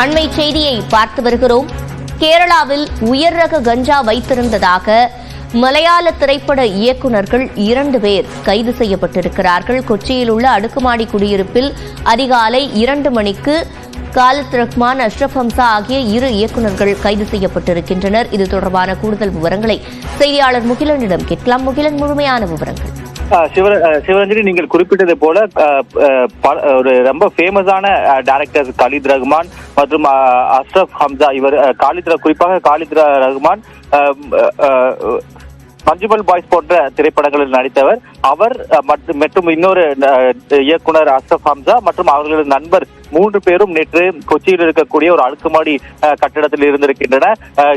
அண்மை செய்தியை பார்த்து வருகிறோம். கேரளாவில் உயர் ரக கஞ்சா வைத்திருந்ததாக மலையாள திரைப்பட இயக்குனர்கள் இரண்டு பேர் கைது செய்யப்பட்டிருக்கிறார்கள். கொச்சியில் உள்ள அடுக்குமாடி குடியிருப்பில் அதிகாலை இரண்டு மணிக்கு காலித் ரஹ்மான் அஷ்ரப் ஹம்சா ஆகிய இரு இயக்குனர்கள் கைது செய்யப்பட்டிருக்கின்றனர். இது தொடர்பான கூடுதல் விவரங்களை செய்தியாளர் முகிலனிடம் கேட்கலாம். முகிலன் முழுமையான விவரங்கள். ஆஹ் சிவரஞ்சனி நீங்கள் குறிப்பிட்டது போல பல- ஒரு ரொம்ப ஃபேமஸான டைரக்டர் காலித் ரஹ்மான் மற்றும் அஸ்ரப் ஹம்சா இவர் காலித் குறிப்பாக காலித் ரஹ்மான் ஆஹ் மஞ்சுமல் பாய்ஸ் போன்ற திரைப்படங்களில் நடித்தவர். அவர் மற்றும் இன்னொரு இயக்குனர் அஷ்ரப் ஹம்சா மற்றும் அவர்களது நண்பர் மூன்று பேரும் நேற்று கொச்சியில் இருக்கக்கூடிய ஒரு அடுக்குமாடி கட்டிடத்தில் இருந்திருக்கின்றன. அஹ்,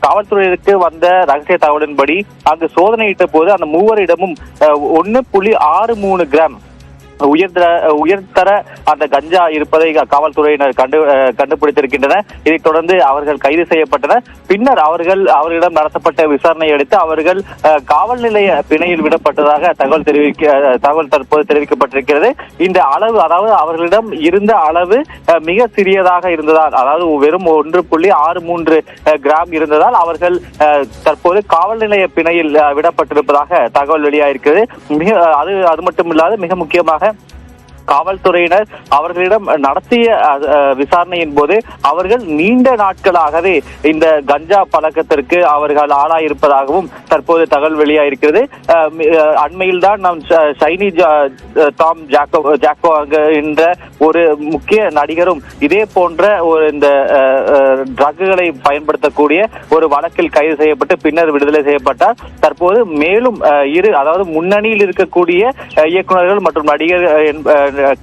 காவல்துறையினருக்கு வந்த ரகசிய தகவலின்படி அங்கு சோதனையிட்ட போது அந்த மூவரிடமும் ஒன்னு புள்ளி ஆறு மூணு கிராம் உயர்தர உயர்தர அந்த கஞ்சா இருப்பதை காவல்துறையினர் கண்டு கண்டுபிடித்திருக்கின்றனர் இதைத் தொடர்ந்து அவர்கள் கைது செய்யப்பட்டனர். பின்னர் அவர்கள் அவர்களிடம் நடத்தப்பட்ட விசாரணை அடுத்து அவர்கள் காவல் நிலைய பிணையில் விடப்பட்டதாக தகவல் தெரிவிக்க தகவல் தற்போது தெரிவிக்கப்பட்டிருக்கிறது. இந்த அளவு அதாவது அவர்களிடம் இருந்த அளவு மிக சிறியதாக இருந்ததால் அதாவது வெறும் ஒன்று புள்ளி ஆறு மூன்று கிராம் இருந்ததால் அவர்கள் தற்போது காவல் நிலைய பிணையில் விடப்பட்டிருப்பதாக தகவல் வெளியாயிருக்கிறது. மிக அது அது மட்டும் இல்லாது மிக முக்கியமாக காவல்துறையினர் அவர்களிடம் நடத்திய விசாரணையின் போது அவர்கள் நீண்ட நாட்களாகவே இந்த கஞ்சா பழக்கத்திற்கு அவர்கள் ஆளாயிருப்பதாகவும் தற்போது தகவல் வெளியாயிருக்கிறது. இருக்கிறது அண்மையில் தான் நாம் சைனி டாம் ஜாக்கோ ஜாக்கோ என்ற ஒரு முக்கிய நடிகரும் இதே போன்ற ஒரு இந்த ட்ரக்குகளை பயன்படுத்தக்கூடிய ஒரு வழக்கில் கைது செய்யப்பட்டு பின்னர் விடுதலை செய்யப்பட்டார். தற்போது மேலும் இரு அதாவது முன்னணியில் இருக்கக்கூடிய இயக்குநர்கள் மற்றும் நடிகர்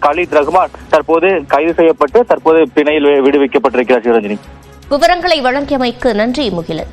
கலித் ரகுமான் தற்போது கைது செய்யப்பட்டு தற்போது பிணையில் விடுவிக்கப்பட்டிருக்கிறார் சிவரஞ்சினி. விவரங்களை வழங்கியமைக்கு நன்றி முகிலன்.